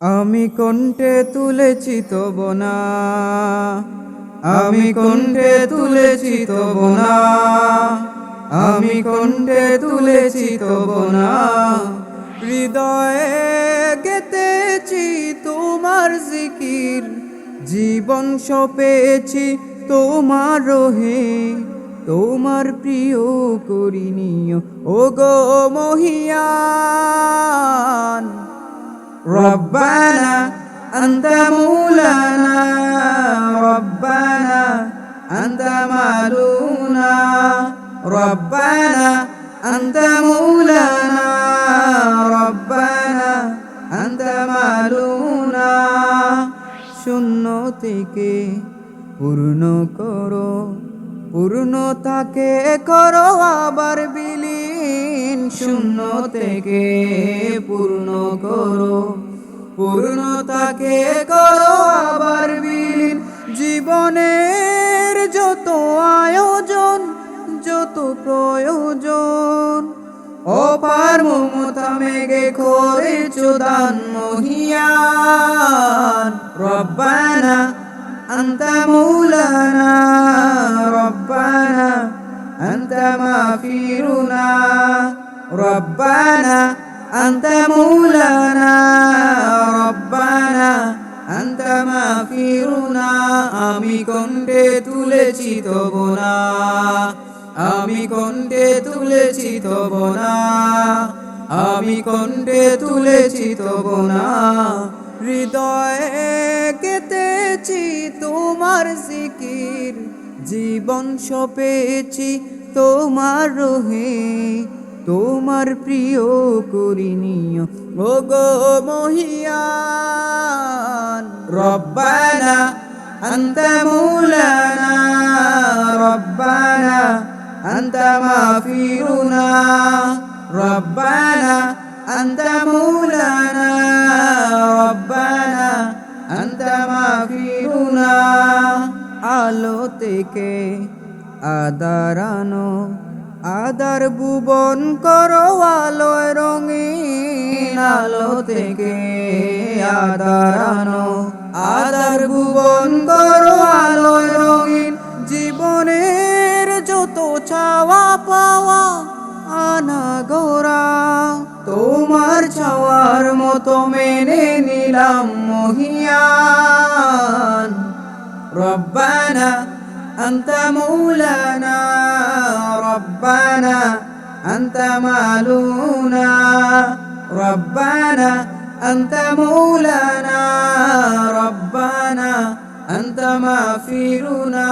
আমি কণ্ঠে তুলেছি তব না। আমি কণ্ঠে তুলেছি তব না। আমি কণ্ঠে তুলেছি তব না। হৃদয়ে গেতেছি তোমার জিকির। জীবন সপেছি তোমার হে তোমার প্রিয় করিনিও ও গো মহিয়ান। ربنا أنت مولانا ربنا أنت مالونا ربنا أنت مولانا ربنا أنت مالونا শূন্য থেকে পূর্ণ করো পূর্ণতাকে করো আবার বিলীন শূন্য থেকে পূর্ণ করো পূর্ণতাকে করো আবার বিলীন জীবনের যত আয়োজন যত প্রয়োজন অপার মমতা মেঘে করে চোদান মহিয়ান রব্বানা أنت مولانا ربنا أنت مغفرنا ربنا أنت مولانا ربنا أنت مغفرنا আমি কণ্ঠে তুলেছি তব না আমি কণ্ঠে তুলেছি তব না আমি কণ্ঠে তুলেছি তব না হৃদয়ে কেতেছি তোমার জিকির জীবন সপেছি তোমার রহে তোমার প্রিয় করিনিও ও গো মহিয়ান রব্বানা أنت مولانا ربنا أنت مغفرنا ربنا أنت مولانا ربنا أنت مغفرنا আলো থেকে আদারানো আদার ভুবন করো আলোয় রঙিন আলো থেকে আদারানো আদার ভুবন করো আলোয় রঙিন জীবনের যত চাওয়া পাওয়া আনা গোরা তোমার চাওয়ার মতো মেনে নিলাম মহিয়ান রব্বানা أنت مولانا ربنا أنت مالونا ربنا أنت مولانا ربنا أنت مغفرنا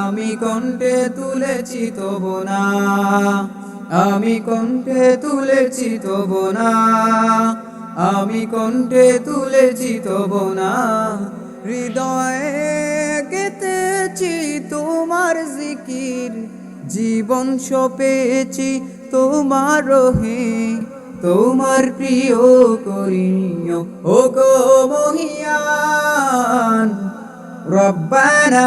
আমি কণ্ঠে তুলেছি তব না আমি কণ্ঠে তুলেছি তব না আমি কণ্ঠে তুলেছি তব না হৃদয়ে গেতেছি তোমার জিকির জীবন সপেছি তোমার হে তোমার প্রিয় করিও ও গো মহিয়ান রব্বানা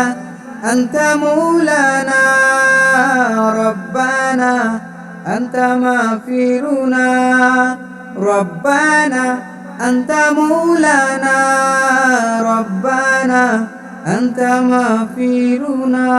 أنت مولانا ربنا أنت مغفرنا ربنا أنت مولانا ربنا أنت مغفرنا